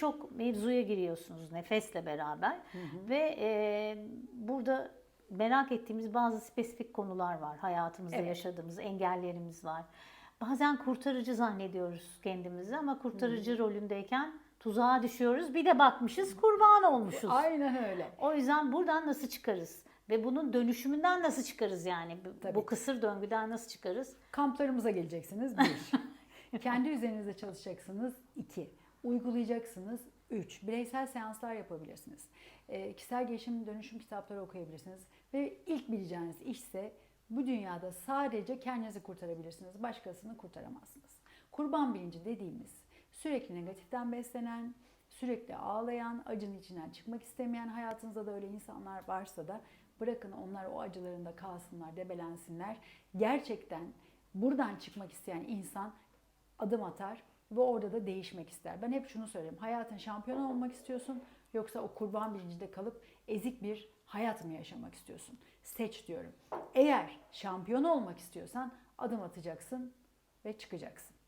birçok mevzuya giriyorsunuz nefesle beraber ve e, burada merak ettiğimiz bazı spesifik konular var. Hayatımızda Evet. yaşadığımız engellerimiz var. Bazen kurtarıcı zannediyoruz kendimizi ama kurtarıcı rolündeyken tuzağa düşüyoruz. Bir de bakmışız kurban olmuşuz. Aynen öyle. O yüzden buradan nasıl çıkarız? Ve bunun dönüşümünden nasıl çıkarız yani? Bu- Tabii. Bu kısır döngüden nasıl çıkarız? Kamplarımıza geleceksiniz. Bir. Kendi üzerinizde çalışacaksınız. iki. Uygulayacaksınız. Üç. Bireysel seanslar yapabilirsiniz. E, kişisel gelişim dönüşüm kitapları okuyabilirsiniz. Ve ilk bileceğiniz iş ise bu dünyada sadece kendinizi kurtarabilirsiniz. Başkasını kurtaramazsınız. Kurban bilinci dediğimiz sürekli negatiften beslenen, sürekli ağlayan, acının içinden çıkmak istemeyen hayatınızda da öyle insanlar varsa da bırakın onlar o acılarında kalsınlar, debelensinler. Gerçekten buradan çıkmak isteyen insan adım atar ve orada da değişmek ister. Ben hep şunu söylerim. Hayatın şampiyonu olmak istiyorsun yoksa o kurban bilincinde kalıp ezik bir hayat mı yaşamak istiyorsun? Seç diyorum. Eğer şampiyon olmak istiyorsan adım atacaksın ve çıkacaksın.